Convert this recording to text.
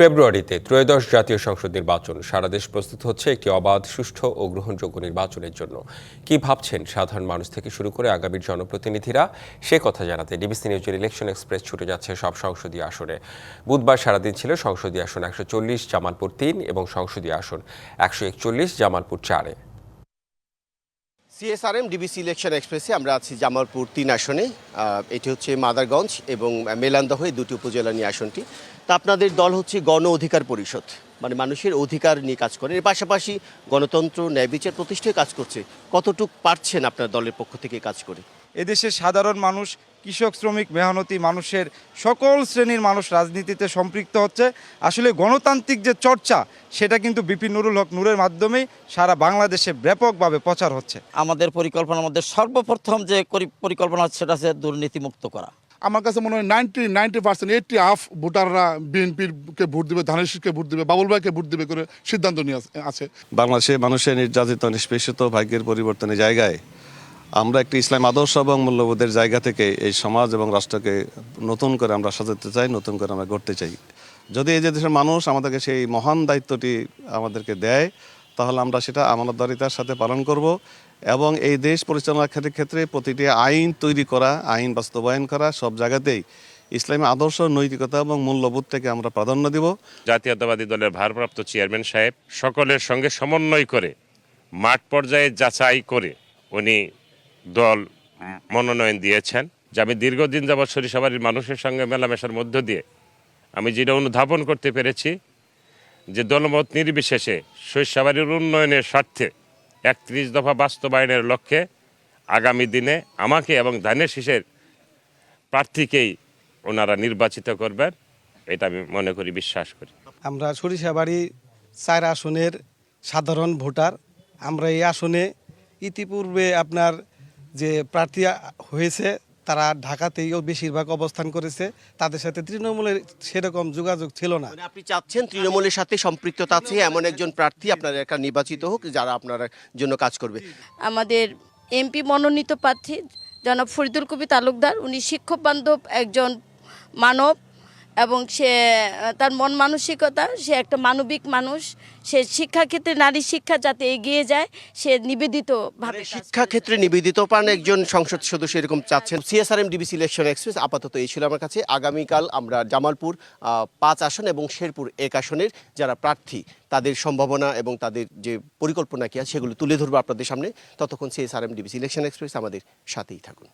ফেব্রুয়ারিতে ত্রয়োদশ জাতীয় সংসদ নির্বাচন। সারা দেশ প্রস্তুত হচ্ছে একটি অবাধ, সুষ্ঠু ও গ্রহণযোগ্য নির্বাচনের জন্য। কি ভাবছেন সাধারণ মানুষ থেকে শুরু করে আগামীর জনপ্রতিনিধিরা? সে কথা জানাতে ডিবিসি নিউজের ইলেকশন এক্সপ্রেস ছুটে যাচ্ছে সব সংসদীয় আসনে। বুধবার সারাদিন ছিল সংসদীয় আসন একশো চল্লিশ, জামালপুর তিন এবং সংসদীয় আসন একশো একচল্লিশ, জামালপুর চারে। সিএসআরএম ডিবিসি ইলেকশন এক্সপ্রেসে আমরা আছি জামালপুর তিন আসনে। এটি হচ্ছে মাদারগঞ্জ এবং মেলান্দহ এই দুটি উপজেলা নিয়ে আসনটি। তা আপনাদের দল হচ্ছে গণ অধিকার পরিষদ মানে মানুষের অধিকার নিয়ে কাজ করে। এর পাশাপাশি গণতন্ত্র, ন্যায় বিচার প্রতিষ্ঠায় কাজ করছে। কতটুক পারছেন আপনার দলের পক্ষ থেকে কাজ করে? এদেশের সাধারণ মানুষ কৃষক শ্রমিক মেহনতি মানুষের সকল শ্রেণির মানুষ রাজনীতিতে সম্পৃক্ত হচ্ছে। আসলে গণতান্ত্রিক যে চর্চা সেটা কিন্তু বিপিন নুরুল হক নূরের মাধ্যমেই সারা বাংলাদেশে ব্যাপকভাবে প্রচার হচ্ছে। আমাদের পরিকল্পনার মধ্যে সর্বপ্রথম যে পরিকল্পনা হচ্ছে সেটা হচ্ছে দুর্নীতিমুক্ত করা। আমার কাছে মনে হয় ninety ninety percent eighty half ভোটাররা বিএনপির কে ভোট দিবে ধানের শীষকে ভোট দিবে বাবুল ভাইকে ভোট দিবে করে সিদ্ধান্ত নিয়ে আছে- আছে। বাংলাদেশে মানুষের নির্যাতিত নিষ্পেষিত ভাগ্যের পরিবর্তনের জায়গায় আমরা একটি ইসলাম আদর্শ এবং মূল্যবোধের জায়গা থেকে এই সমাজ এবং রাষ্ট্রকে নতুন করে আমরা সাজাতে চাই, নতুন করে আমরা গড়তে চাই। যদি এই যে দেশের মানুষ আমাদেরকে সেই মহান দায়িত্বটি আমাদেরকে দেয়, তাহলে আমরা সেটা আমানতদারিতার সাথে পালন করব এবং এই দেশ পরিচালনার ক্ষেত্রে ক্ষেত্রে প্রতিটি আইন তৈরি করা, আইন বাস্তবায়ন করা, সব জায়গাতেই ইসলামী আদর্শ, নৈতিকতা এবং মূল্যবোধ থেকে আমরা প্রাধান্য দিব। জাতীয়তাবাদী দলের ভারপ্রাপ্ত চেয়ারম্যান সাহেব সকলের সঙ্গে সমন্বয় করে, মাঠ পর্যায়ে যাচাই করে, উনি দল মনোনয়ন দিয়েছেন যে আমি দীর্ঘদিন যাবৎ সরিষাবাড়ির মানুষের সঙ্গে মেলামেশার মধ্য দিয়ে আমি যেটা অনুধাবন করতে পেরেছি যে দলমত নির্বিশেষে সরিষাবাড়ির উন্নয়নের স্বার্থে একত্রিশ দফা বাস্তবায়নের লক্ষ্যে আগামী দিনে আমাকে এবং ধানের শীষের প্রার্থীকেই ওনারা নির্বাচিত করবেন এটা আমি মনে করি বিশ্বাস করি। আমরা সরিষাবাড়ি চার আসনের সাধারণ ভোটার। আমরা এই আসনে ইতিপূর্বে আপনার যে প্রার্থী হয়েছে তারা ঢাকাতেই বেশিরভাগ অবস্থান করেছে। তাদের সাথে তৃণমূলের সেরকম যোগাযোগ ছিল না। মানে আপনি চাচ্ছেন তৃণমূলের সাথে সম্পৃক্ততা আছে এমন একজন প্রার্থী আপনার একটা নির্বাচিত হোক যারা আপনার জন্য কাজ করবে। আমাদের এমপি মনোনীত প্রার্থী জনাব ফরিদুল কবি তালুকদার উনি শিক্ষক বান্ধব একজন মানব এবং সে তার মন মানসিকতা, সে একটা মানবিক মানুষ, সে শিক্ষাক্ষেত্রে নারী শিক্ষা যাতে এগিয়ে যায়, সে নিবেদিত ভাবে শিক্ষা ক্ষেত্রে নিবেদিত পান একজন সংসদ সদস্য এরকম চাচ্ছেন। সিএসআরএম ডিবিসি ইলেকশন এক্সপ্রেস আপাতত এই ছিল আমার কাছে। আগামীকাল আমরা জামালপুর পাঁচ আসন এবং শেরপুর এক আসনের যারা প্রার্থী, তাদের সম্ভাবনা এবং তাদের যে পরিকল্পনা কি আছে সেগুলো তুলে ধরবো আপনাদের সামনে। ততক্ষণ সিএসআরএম ডিবিসি ইলেকশন এক্সপ্রেস আমাদের সাথেই থাকুন।